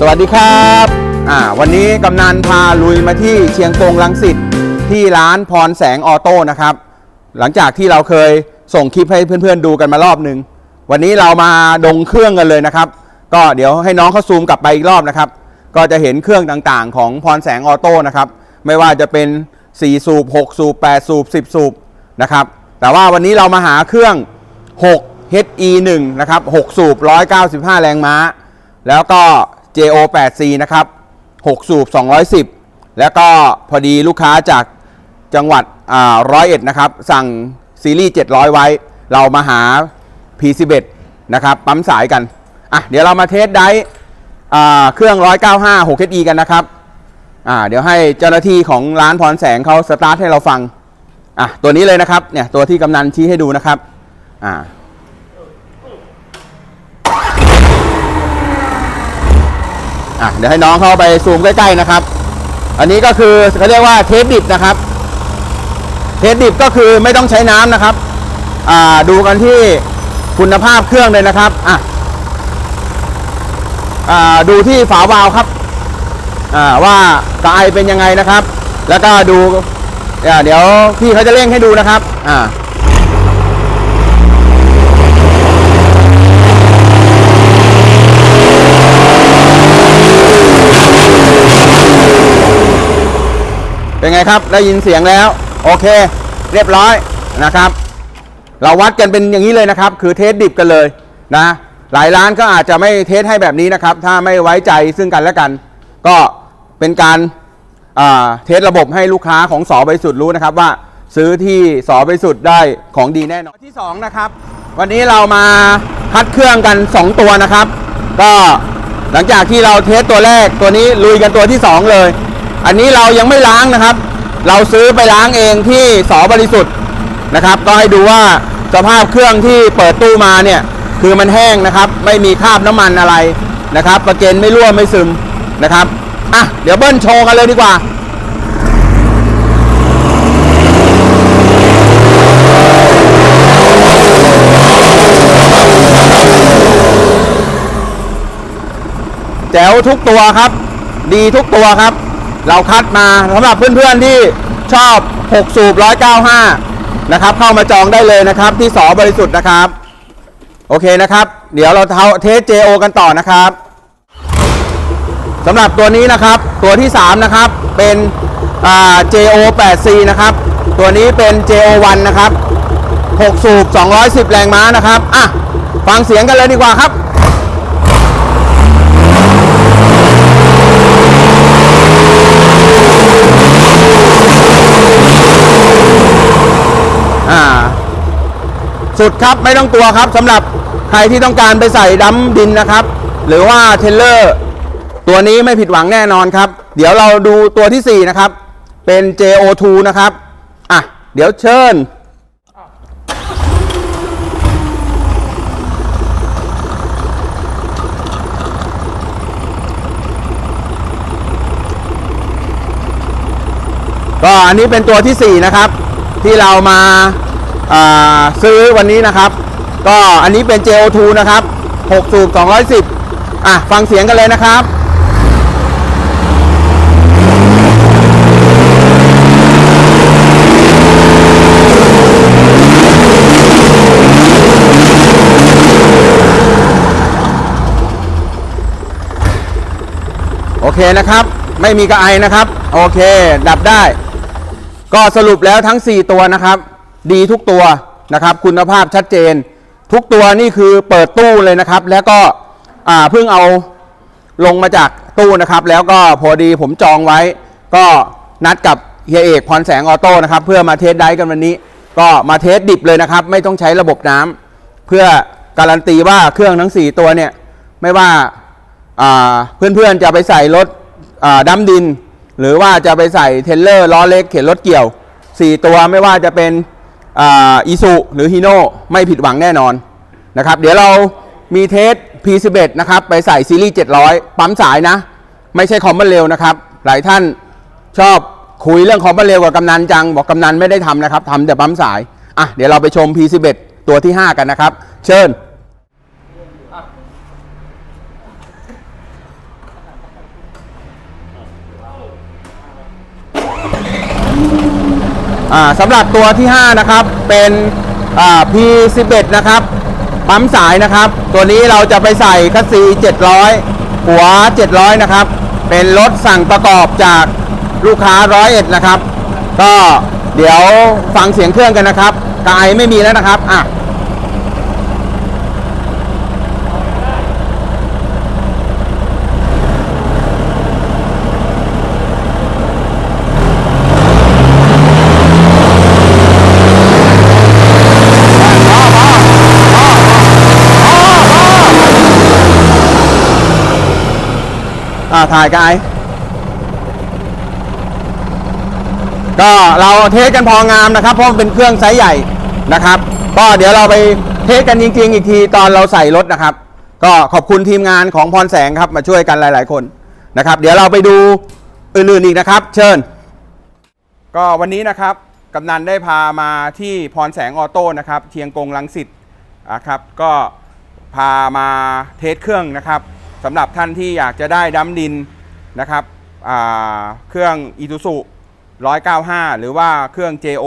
สวัสดีครับอ่าวันนี้กำนันพาลุยมาที่เชียงกงลังสิตที่ร้านพรแสงออโต้นะครับ หลังจากที่เราเคยส่งคลิปให้เพื่อนๆดูกันมารอบหนึ่งวันนี้เรามาดงเครื่องกันเลยนะครับ ก็เดี๋ยวให้น้องเขาซูมกลับไปอีกรอบนะครับ ก็จะเห็นเครื่องต่างๆ ของพรแสงออโต้นะครับ ไม่ว่าจะเป็น 4 สูบ 6 สูบ 8 สูบ 10 สูบนะครับ แต่ว่าวันนี้เรามาหาเครื่อง 6 HE 1 นะครับ 6 สูบ 195 แรงม้า แล้วก็ JO 8 C นะครับ 6 สูบ 210 แล้วก็พอดีลูกค้าจากจังหวัดอ่าร้อยเอ็ดนะครับ สั่งซีรีส์ 700 ไว้ เรามาหา P11 นะครับ ปั๊มสายกัน อะ เดี๋ยวเรามาเทสได้เครื่อง 195 6 HE กันนะครับ อ่า เดี๋ยวให้เจ้าหน้าที่ของร้านพรแสงเขาสตาร์ทให้เราฟัง อะ ตัวนี้เลยนะครับ เนี่ย ตัวที่กำนันชี้ให้ดูนะครับ อ่า อะเดี๋ยวให้น้องเข้าไปซูมใกล้ๆนะครับ อันนี้ก็คือเขาเรียกว่าเทสดิบนะครับ เทสดิบก็คือไม่ต้องใช้น้ำนะครับ อ่าดูกันที่คุณภาพเครื่องเลยนะครับอะอ่าดูที่ฝาวาล์วครับอ่าว่ากระไอเป็นยังไงนะครับ แล้วก็ดูอ่าเดี๋ยวพี่เขาจะเร่งให้ดูนะครับอ่า เป็นไงครับ ได้ยินเสียงแล้ว โอเค เรียบร้อยนะครับ เราวัดกันเป็นอย่างนี้เลยนะครับ คือเทสดิบกันเลยนะ หลายร้านก็อาจจะไม่เทสให้แบบนี้นะครับ ถ้าไม่ไว้ใจซึ่งกันและกัน ก็เป็นการาเทสระบบให้ลูกค้าของสอบริสุทธิ์รู้นะครับว่าซื้อที่สอบริสุทธิ์ได้ของดีแน่นอนที่สองนะครับวันนี้เรามาคัดเครื่องกัน 2 ตัวนะครับ ก็หลังจากที่เราเทสตัวแรกตัวนี้ลุยกันตัวที่ 2 เลย อันนี้เรายังไม่ล้างนะครับ เราซื้อไปล้างเองที่สอบริสุทธิ์นะครับ ก็ให้ดูว่าสภาพเครื่องที่เปิดตู้มาเนี่ยคือมันแห้งนะครับ ไม่มีคราบน้ำมันอะไรนะครับประเกนไม่รั่วไม่ซึมนะครับอะเดี๋ยวเบิ้ลโชว์กันเลยดีกว่าแจ๋วทุกตัวครับ ดีทุกตัวครับ เราคัดมาสำหรับเพื่อนๆที่ชอบ 6 สูบ 195 นะครับ เข้ามาจองได้เลยนะครับ ที่สอบริสุทธิ์นะครับ โอเคนะครับ เดี๋ยวเราเทาเทส JO กันต่อนะครับสำหรับตัวนี้นะครับ ตัวที่ 3 นะครับ เป็นอ่า JO 8C นะครับ ตัวนี้เป็น JO 1นะครับ 6 สูบ 210 แรงม้านะครับ อะ ฟังเสียงกันเลยดีกว่าครับ สุดครับไม่ต้องกลัวครับสำหรับใครที่ต้องการไปใส่ดัมดินนะครับ หรือว่าเทเลอร์ ตัวนี้ไม่ผิดหวังแน่นอนครับ เดี๋ยวเราดูตัวทีสี่4 นะครับ เป็น JO2 นะครับ อะ เดี๋ยวเชิญก็อันนี้เป็นตัวที่ 4 นะครับ ที่เรามา ซื้อวันนี้นะครับ ก็อันนี้เป็น JO2 นะครับ 6 สูบ 210 อะ ฟังเสียงกันเลยนะครับโอเคนะครับ ไม่มีกระไอนะครับ โอเค ดับได้ ก็สรุปแล้วทั้ง 4 ตัวนะครับ ดีทุกตัวนะครับ คุณภาพชัดเจน ทุกตัวนี่คือเปิดตู้เลยนะครับ แล้วก็เพิ่งเอาลงมาจากตู้นะครับ แล้วก็พอดีผมจองไว้ ก็นัดกับเฮียเอกพรแสงออโต้นะครับ เพื่อมาเทสได้กันวันนี้ ก็มาเทสดิบเลยนะครับ ไม่ต้องใช้ระบบน้ำเพื่อการันตีว่าเครื่องทั้ง 4 ตัวเนี่ยไม่ว่าอ่าเพื่อนๆจะไปใส่รถอ่าดัมดิน หรือว่าจะไปใส่เทเลอร์ล้อเล็กเข็นรถเกี่ยว 4 ตัวไม่ว่าจะเป็น อีซูหรือฮีโน่ไม่ผิดหวังแน่นอนนะครับ เดี๋ยวเรามีเทส P11 นะครับ ไปใส่ซีรีส์ 700 ปั๊มสายนะ ไม่ใช่คอมเบอร์เร็วนะครับ หลายท่านชอบคุยเรื่องคอมเบอร์เร็วกับกำนันจัง บอกกำนันไม่ได้ทำนะครับทำแต่ปั๊มสาย อะ เดี๋ยวเราไปชม P11 ตัวที่ 5 กันนะครับ เชิญ สำหรับตัวที่ 5 นะครับ เป็นอ่า P11 นะครับ ปั๊มสายนะครับ ตัวนี้เราจะไปใส่คัสซี 700 หัว 700 นะครับ เป็นรถสั่งประกอบจากลูกค้าร้อยเอ็ดนะครับ ก็เดี๋ยวฟังเสียงเครื่องกันนะครับกายไม่มีแล้วนะครับ อะ อ่าถ่ายกายก็เราเทสกันพองามนะครับ เพราะมันเป็นเครื่องไซส์ใหญ่นะครับ ก็เดี๋ยวเราไปเทสกันจริง ๆ อีกทีตอนเราใส่รถนะครับ ก็ขอบคุณทีมงานของพรแสงครับมาช่วยกันหลาย ๆ คนนะครับ เดี๋ยวเราไปดูอื่นๆอีกนะครับ เชิญ ก็วันนี้นะครับกำนันได้พามาที่พรแสงออโต้นะครับเชียงกงลังสิตนะครับ ก็พามาเทสเครื่องนะครับ สำหรับท่านที่อยากจะได้ดัมดินนะครับเครื่อง i t u s u 195 หรือว่าเครื่อง JO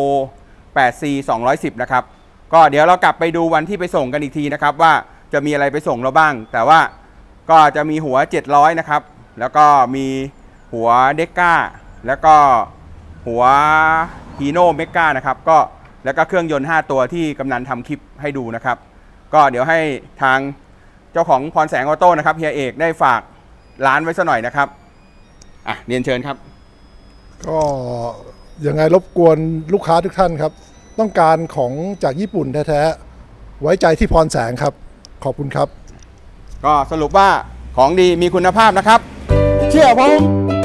8C 210 นะครับ ก็เดี๋ยวเรากลับไปดูวันที่ไปส่งกันอีกทีนะครับ ว่าจะมีอะไรไปส่งเราบ้าง แต่ว่าก็จะมีหัว 700 นะครับ แล้วก็มีหัวเดก้าแล้วก็หัวฮีโน่เมก้านะครับ ก็แล้วก็เครื่องยนต์ 5 ตัวที่กำนันทำคลิปให้ดูนะครับ ก็เดี๋ยวให้ทาง เจ้าของพรแสงออโต้นะครับเฮียเอกได้ฝากร้านไว้สักหน่อยนะครับอะเรียนเชิญครับ ก็ยังไงรบกวนลูกค้าทุกท่านครับ ต้องการของจากญี่ปุ่นแท้ๆไว้ใจที่พรแสงครับ ขอบคุณครับ ก็สรุปว่าของดีมีคุณภาพนะครับ เชื่อผม